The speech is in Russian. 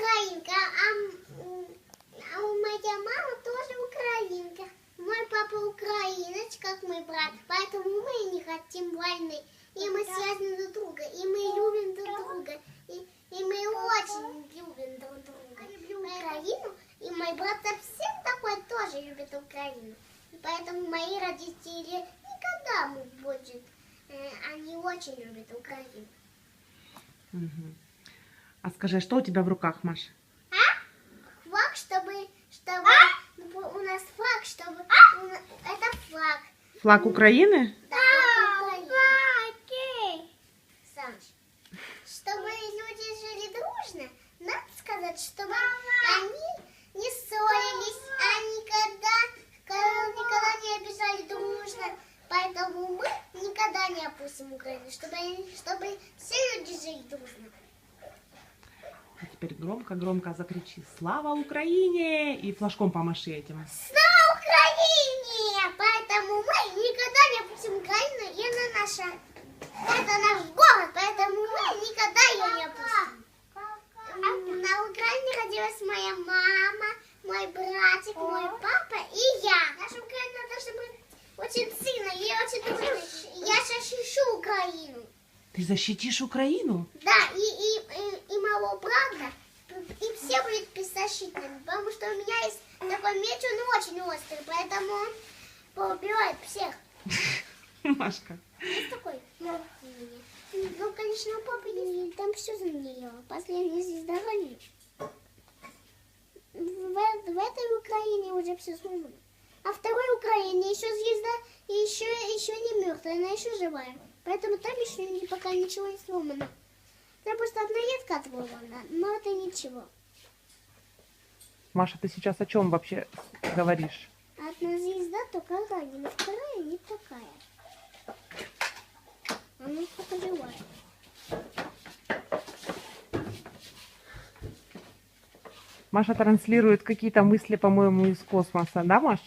украинка, а, а у моей мамы тоже украинка. Мой папа украинец, как мой брат, поэтому мы не хотим войны. И мы связаны друг друга, и мы любим друг друга. И, и мы очень любим друг друга. Украину, и мой брат совсем такой тоже любит Украину. И поэтому мои родители никогда не будет. э, Они очень любят Украину. Мгм. А скажи, а что у тебя в руках, Маша? Флаг, чтобы, чтобы у нас флаг, чтобы на- это флаг. Флаг Украины? Да, флаг Украины. Саныч, чтобы люди жили дружно, надо сказать, чтобы они не ссорились, а никогда, никогда не обижали дружно. Поэтому мы никогда не опустим Украину, чтобы, они- чтобы все люди жили дружно. А теперь громко-громко закричи «Слава Украине!» и флажком помаши этим. Слава Украине! Поэтому мы никогда не опустим Украину, и она наша. Это наш город, поэтому мы никогда ее не опустим. М, На Украине родилась моя мама, мой братик, мой папа и я. Наша Украина должна быть очень сильной и очень дружной. Я защищу Украину. Ты защитишь Украину? Да, и, и моего брата, и все беззащитными, потому что у меня есть такой меч, он очень острый, поэтому он поубивает всех. Машка. Есть такой? Ну, ну, конечно, у папы есть, там все за нее. Последняя звезда гонит. В, в этой Украине уже все сломано. А второй Украине еще звезда, и еще, еще не мертвая, она еще живая. Поэтому там еще пока ничего не сломано. Там просто одна ветка отломана, но это ничего. Маша, ты сейчас о чем вообще говоришь? Одна звезда только ранена, вторая не такая. Она живая. Маша транслирует какие-то мысли, по-моему, из космоса, да, Маш?